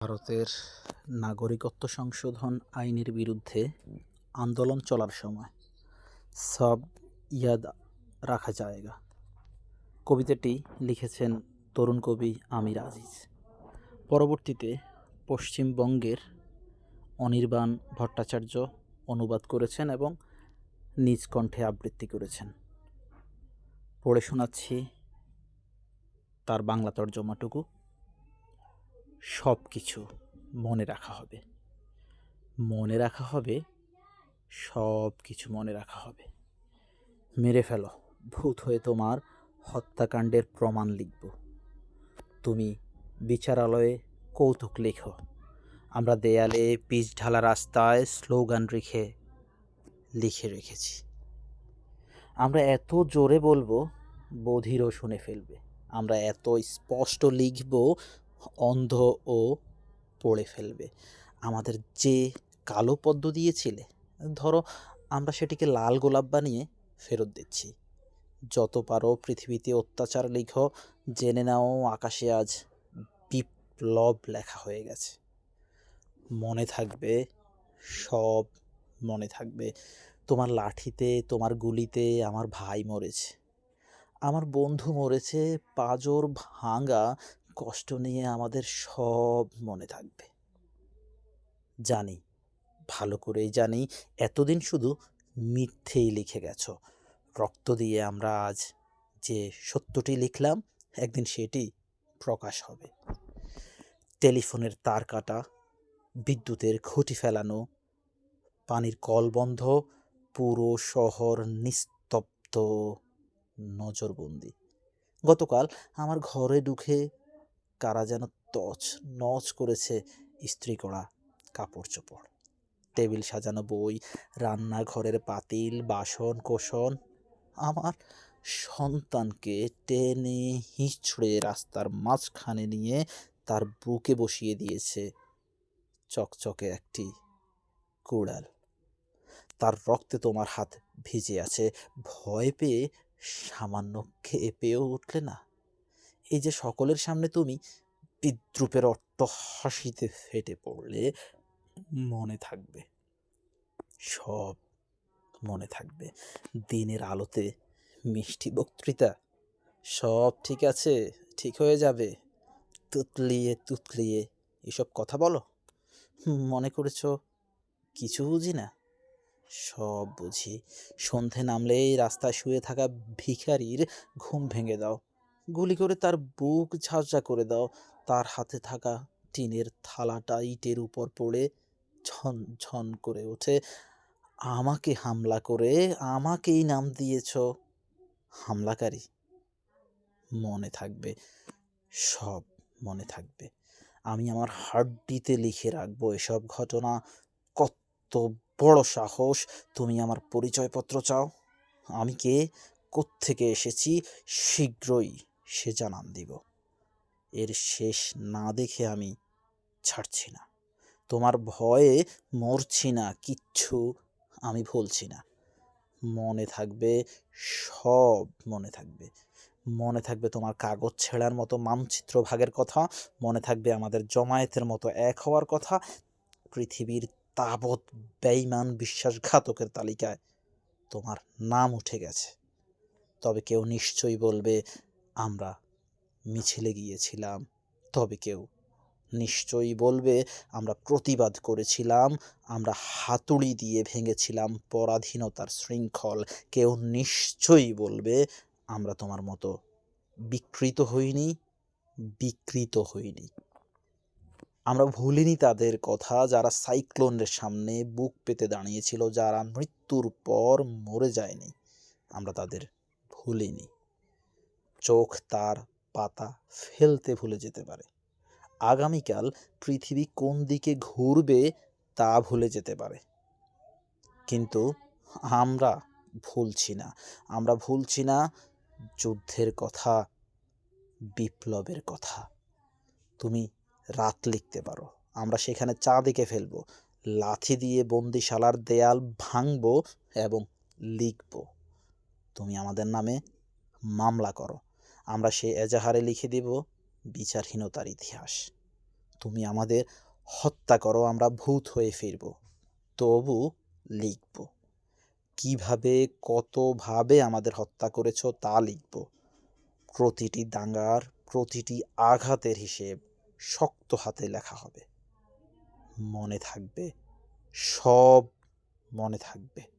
ভারতের নাগরিকত্ব সংশোধন আইনের বিরুদ্ধে আন্দোলন চলার সময় সব ইয়াদ রাখা যায়গা কবিতাটি লিখেছেন তরুণ কবি আমির আজিজ। পরবর্তীতে পশ্চিমবঙ্গের অনির্বাণ ভট্টাচার্য অনুবাদ করেছেন এবং নিজ কণ্ঠে আবৃত্তি করেছেন। পড়ে শোনাচ্ছি তার বাংলা তর্জমাটুকু। সব কিছু মনে রাখা হবে। মনে রাখা হবে, সব কিছু মনে রাখা হবে। মেরে ফেলো, ভূত হয়ে তোমার হত্যাকাণ্ডের প্রমাণ লিখব। তুমি বিচারালয়ে কৌতুক লেখো। আমরা দেয়ালে পিচ ঢালা রাস্তায় স্লোগান রেখে, লিখে রেখেছি। আমরা এত জোরে বলব, বধিরও শুনে ফেলবে। আমরা এত স্পষ্ট লিখব অন্ধ ও পড়ে ফেলবে। আমাদের যে কালো পদ্ম দিয়েছিলে, ধরো আমরা সেটিকে লাল গোলাপ বানিয়ে ফেরত দিচ্ছি। যত পারো পৃথিবীতে অত্যাচার লিখো, জেনে নাও আকাশে আজ বিপ্লব লেখা হয়ে গেছে। মনে থাকবে, সব মনে থাকবে। তোমার লাঠিতে, তোমার গুলিতে আমার ভাই মরেছে। আমার বন্ধু মরেছে, পাজর ভাঙা কষ্ট নিয়ে আমাদের সব মনে থাকবে। জানি, ভালো করেই জানি, এতদিন শুধু মিথ্যেই লিখে গেছো। রক্ত দিয়ে আমরা আজ যে সত্যটি লিখলাম, একদিন সেটি প্রকাশ হবে। টেলিফোনের তার কাটা, বিদ্যুতের খুঁটি ফেলানো, পানির কল বন্ধ, পুরো শহর নিস্তব্ধ নজরবন্দি। গতকাল আমার ঘরে ঢুকে কারা যেন তছ নচ করেছে ইস্ত্রি করা কাপড় চোপড়। টেবিল সাজানো বই, রান্নাঘরের পাতিল, বাসন কোসন আমার সন্তানকে টেনে হিঁচড়ে রাস্তার মাঝখানে নিয়ে তার বুকে বসিয়ে দিয়েছে চকচকে একটি কুড়াল। তার রক্তে তোমার হাত ভিজে আছে, ভয় পেয়ে সামান্য খেপেও উঠলে না? এই যে সকলের সামনে তুমি বিদ্রুপের অট্ট হাসিতে ফেটে পড়লে মনে থাকবে। সব মনে থাকবে। দিনের আলোতে মিষ্টি বক্তৃতা। সব ঠিক আছে, ঠিক হয়ে যাবে। তুতলিয়ে তুতলিয়ে এসব কথা বলো। মনে করেছ কিছু বুঝি না? সব বুঝি। সন্ধে নামলেই রাস্তায় শুয়ে থাকা ভিখারির ঘুম ভেঙে দাও। গুলি করে তার বুক ঝাঁঝা করে দাও। তার হাতে থাকা টিনের থালাটা ইটের উপর পড়ে ঝন ঝন করে ওঠে। আমাকে হামলা করে, আমাকেই নাম দিয়েছ। হামলাকারী মনে থাকবে, সব মনে থাকবে। আমি আমার হাড্ডিতে লিখে রাখব এসব ঘটনা। কত বড় সাহস, তুমি আমার পরিচয়পত্র চাও। আমি কে? কোত্থেকে এসেছি? শীঘ্রই। সে জানান দিব। এর শেষ না দেখে আমি ছাড়ছি না। তোমার ভয়ে মরছি না, কিচ্ছু আমি ভুলছি না। মনে থাকবে, সব মনে থাকবে। মনে থাকবে তোমার কাগজ ছেঁড়ার মতো মানচিত্র ভাগের কথা, মনে থাকবে আমাদের জমায়েতের মতো এক হওয়ার কথা, পৃথিবীর তাবৎ বেইমান বিশ্বাসঘাতকের তালিকায় তোমার নাম উঠে গেছে। তবে কেউ নিশ্চয়ই বলবে আমরা মিছিলে গিয়েছিলাম। তবে কেউ নিশ্চয়ই বলবে, আমরা প্রতিবাদ করেছিলাম, আমরা হাতুড়ি দিয়ে ভেঙেছিলাম পরাধীনতার শৃঙ্খল। কেউ নিশ্চয়ই বলবে, আমরা তোমার মতো বিকৃত হইনি বিকৃত হইনি। আমরা ভুলিনি তাদের কথা, যারা সাইক্লোনের সামনে বুক পেতে দাঁড়িয়েছিল, যারা মৃত্যুর পর মরে যায়নি। আমরা তাদের ভুলিনি। চোখ, তার পাতা ফেলতে ভুলে যেতে পারে। আগামীকাল পৃথিবী কোন দিকে ঘুরবে তা ভুলে যেতে পারে। কিন্তু আমরা ভুলছি না। আমরা ভুলছি না যুদ্ধের কথা, বিপ্লবের কথা। তুমি রাত লিখতে পারো। আমরা সেখানে চা দেখে ফেলব, লাথি দিয়ে বন্দিশালার দেয়াল ভাঙবো এবং লিখব, তুমি আমাদের নামে মামলা করো। আমরা সেই এজাহারে লিখে দিব, বিচারহীনতার ইতিহাস। তুমি আমাদের হত্যা করো, আমরা ভূত হয়ে ফিরব। তবু লিখব। কীভাবে, কতভাবে আমাদের হত্যা করেছ তা লিখব। প্রতিটি দাঙ্গার প্রতিটি আঘাতের হিসেব শক্ত হাতে লেখা হবে। মনে থাকবে, সব মনে থাকবে।